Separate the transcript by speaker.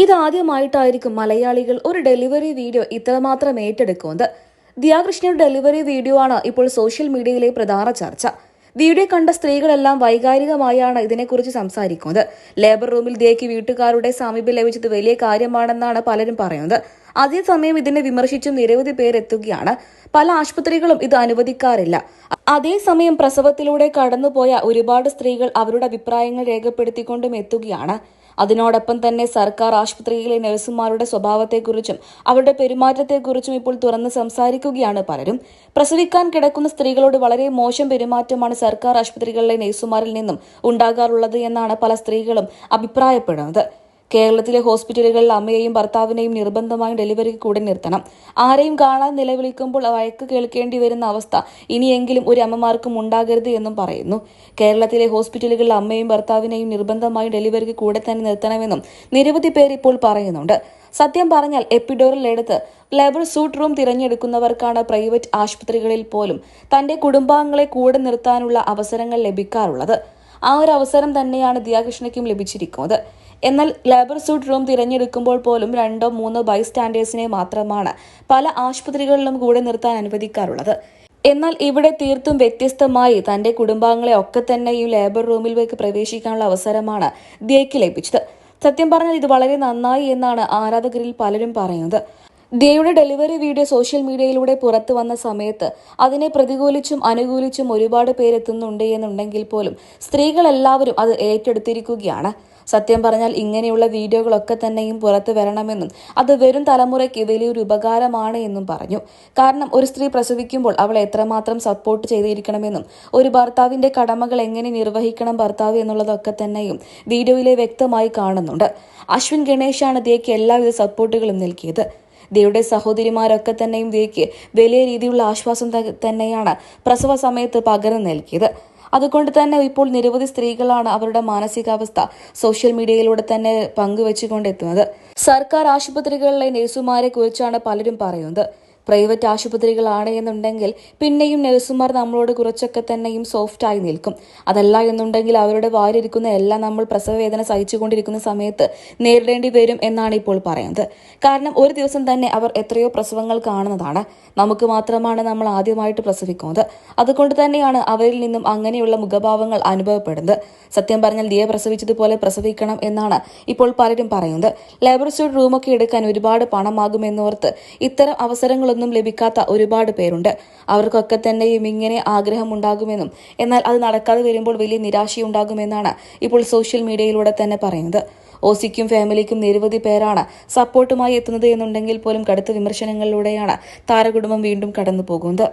Speaker 1: ഇതാദ്യമായിട്ടായിരിക്കും മലയാളികൾ ഒരു delivery video ഇത്രമാത്രം ഏറ്റെടുക്കുന്നത്. ദിയാകൃഷ്ണയുടെ ഡെലിവറി വീഡിയോ ആണ് ഇപ്പോൾ സോഷ്യൽ മീഡിയയിലെ പ്രധാന ചർച്ച. വീഡിയോ കണ്ട സ്ത്രീകളെല്ലാം വൈകാരികമായാണ് ഇതിനെക്കുറിച്ച് സംസാരിക്കുന്നത്. ലേബർ റൂമിൽ ദിയയ്ക്ക് വീട്ടുകാരുടെ സാമീപ്യം ലഭിച്ചത് വലിയ കാര്യമാണെന്നാണ് പലരും പറയുന്നത്. അതേസമയം ഇതിനെ വിമർശിച്ചും നിരവധി പേർ എത്തുകയാണ്. പല ആശുപത്രികളും ഇത് അനുവദിക്കാറില്ല. അതേസമയം പ്രസവത്തിലൂടെ കടന്നുപോയ ഒരുപാട് സ്ത്രീകൾ അവരുടെ അഭിപ്രായങ്ങൾ രേഖപ്പെടുത്തിക്കൊണ്ടും എത്തുകയാണ്. അതിനോടൊപ്പം തന്നെ സർക്കാർ ആശുപത്രിയിലെ നഴ്സുമാരുടെ സ്വഭാവത്തെക്കുറിച്ചും അവരുടെ പെരുമാറ്റത്തെക്കുറിച്ചും ഇപ്പോൾ തുറന്ന് സംസാരിക്കുകയാണ് പലരും. പ്രസവിക്കാൻ കിടക്കുന്ന സ്ത്രീകളോട് വളരെ മോശം പെരുമാറ്റമാണ് സർക്കാർ ആശുപത്രികളിലെ നഴ്സുമാരിൽ നിന്നും ഉണ്ടാകാറുള്ളത് എന്നാണ് പല സ്ത്രീകളും അഭിപ്രായപ്പെടുന്നത്. കേരളത്തിലെ ഹോസ്പിറ്റലുകളിൽ അമ്മയെയും ഭർത്താവിനെയും നിർബന്ധമായും ഡെലിവറിക്ക് കൂടെ നിർത്തണം. ആരെയും കാണാൻ നിലവിളിക്കുമ്പോൾ വഴക്ക് കേൾക്കേണ്ടി വരുന്ന അവസ്ഥ ഇനിയെങ്കിലും ഒരു അമ്മമാർക്കും ഉണ്ടാകരുത് എന്നും പറയുന്നു. കേരളത്തിലെ ഹോസ്പിറ്റലുകളിൽ അമ്മയും ഭർത്താവിനെയും നിർബന്ധമായും ഡെലിവറിക്ക് കൂടെ തന്നെ നിർത്തണമെന്നും നിരവധി പേർ ഇപ്പോൾ പറയുന്നുണ്ട്. സത്യം പറഞ്ഞാൽ എപ്പിഡോറിൽ എടുത്ത് ലേബർ സൂട്ട് റൂം തിരഞ്ഞെടുക്കുന്നവർക്കാണ് പ്രൈവറ്റ് ആശുപത്രികളിൽ പോലും തന്റെ കുടുംബാംഗങ്ങളെ കൂടെ നിർത്താനുള്ള അവസരങ്ങൾ ലഭിക്കാറുള്ളത്. ആ ഒരു അവസരം തന്നെയാണ് ദിയാകൃഷ്ണയ്ക്കും ലഭിച്ചിരിക്കുന്നത്. എന്നാൽ ലേബർ സൂട്ട് റൂം തിരഞ്ഞെടുക്കുമ്പോൾ പോലും രണ്ടോ മൂന്നോ ബൈസ്റ്റാൻഡേഴ്സിനെ മാത്രമാണ് പല ആശുപത്രികളിലും കൂടെ നിർത്താൻ അനുവദിക്കാറുള്ളത്. എന്നാൽ ഇവിടെ തീർത്തും വ്യത്യസ്തമായി തന്റെ കുടുംബാംഗങ്ങളെ ഒക്കെ തന്നെ ഈ ലേബർ റൂമിലേക്ക് പ്രവേശിക്കാനുള്ള അവസരമാണ് ദിയയ്ക്ക് ലഭിച്ചത്. സത്യം പറഞ്ഞാൽ ഇത് വളരെ നന്നായി എന്നാണ് ആരാധകരിൽ പലരും പറയുന്നത്. ദിയയുടെ ഡെലിവറി വീഡിയോ സോഷ്യൽ മീഡിയയിലൂടെ പുറത്തു വന്ന സമയത്ത് അതിനെ പ്രതികൂലിച്ചും അനുകൂലിച്ചും ഒരുപാട് പേരെത്തുന്നുണ്ട് എന്നുണ്ടെങ്കിൽ പോലും സ്ത്രീകളെല്ലാവരും അത് ഏറ്റെടുത്തിരിക്കുകയാണ്. സത്യം പറഞ്ഞാൽ ഇങ്ങനെയുള്ള വീഡിയോകളൊക്കെ തന്നെയും പുറത്തു വരണമെന്നും അത് വരും തലമുറയ്ക്ക് വലിയൊരു ഉപകാരമാണ് എന്നും പറഞ്ഞു. കാരണം ഒരു സ്ത്രീ പ്രസവിക്കുമ്പോൾ അവൾ എത്രമാത്രം സപ്പോർട്ട് ചെയ്തിരിക്കണമെന്നും ഒരു ഭർത്താവിന്റെ കടമകൾ എങ്ങനെ നിർവഹിക്കണം ഭർത്താവ് എന്നുള്ളതൊക്കെ തന്നെയും വീഡിയോയിലെ വ്യക്തമായി കാണുന്നുണ്ട്. അശ്വിൻ ഗണേഷാണ് ദിയയ്ക്ക് എല്ലാവിധ സപ്പോർട്ടുകളും നൽകിയത്. ദിയുടെ സഹോദരിമാരൊക്കെ തന്നെയും ദിയയ്ക്ക് വലിയ രീതിയിലുള്ള ആശ്വാസം തന്നെയാണ് പ്രസവ സമയത്ത് പകരം നൽകിയത്. അതുകൊണ്ട് തന്നെ ഇപ്പോൾ നിരവധി സ്ത്രീകളാണ് അവരുടെ മാനസികാവസ്ഥ സോഷ്യൽ മീഡിയയിലൂടെ തന്നെ പങ്കുവെച്ചുകൊണ്ടെത്തുന്നത്. സർക്കാർ ആശുപത്രികളിലെ നഴ്സുമാരെ കുറിച്ചാണ് പലരും പറയുന്നത്. പ്രൈവറ്റ് ആശുപത്രികളാണ് എന്നുണ്ടെങ്കിൽ പിന്നെയും നഴ്സുമാർ നമ്മളോട് കുറച്ചൊക്കെ തന്നെയും സോഫ്റ്റായി നിൽക്കും. അതല്ല എന്നുണ്ടെങ്കിൽ അവരുടെ വാരിയിരിക്കുന്ന എല്ലാം നമ്മൾ പ്രസവവേദന സഹിച്ചുകൊണ്ടിരിക്കുന്ന സമയത്ത് നേരിടേണ്ടി വരും എന്നാണ് ഇപ്പോൾ പറയുന്നത്. കാരണം ഒരു ദിവസം തന്നെ അവർ എത്രയോ പ്രസവങ്ങൾ കാണുന്നതാണ്. നമുക്ക് മാത്രമാണ് നമ്മൾ ആദ്യമായിട്ട് പ്രസവിക്കുന്നത്. അതുകൊണ്ട് തന്നെയാണ് അവരിൽ നിന്നും അങ്ങനെയുള്ള മുഖഭാവങ്ങൾ അനുഭവപ്പെടുന്നത്. സത്യം പറഞ്ഞാൽ ദിയെ പ്രസവിച്ചതുപോലെ പ്രസവിക്കണം എന്നാണ് ഇപ്പോൾ പലരും പറയുന്നത്. ലേബർ റൂമൊക്കെ എടുക്കാൻ ഒരുപാട് പണമാകുമെന്നോർത്ത് ഇത്തരം അവസരങ്ങളൊന്നും ലഭിക്കാത്ത ഒരുപാട് പേരുണ്ട്. അവർക്കൊക്കെ തന്നെയും ഇങ്ങനെ ആഗ്രഹമുണ്ടാകുമെന്നും എന്നാൽ അത് നടക്കാതെ വരുമ്പോൾ വലിയ നിരാശയുണ്ടാകുമെന്നാണ് ഇപ്പോൾ സോഷ്യൽ മീഡിയയിലൂടെ തന്നെ പറയുന്നത്. ഓസിക്കും ഫാമിലിക്കും നിരവധി പേരാണ് സപ്പോർട്ടുമായി എത്തുന്നത് എന്നുണ്ടെങ്കിൽ പോലും കടുത്ത വിമർശനങ്ങളിലൂടെയാണ് താരകുടുംബം വീണ്ടും കടന്നു പോകുന്നത്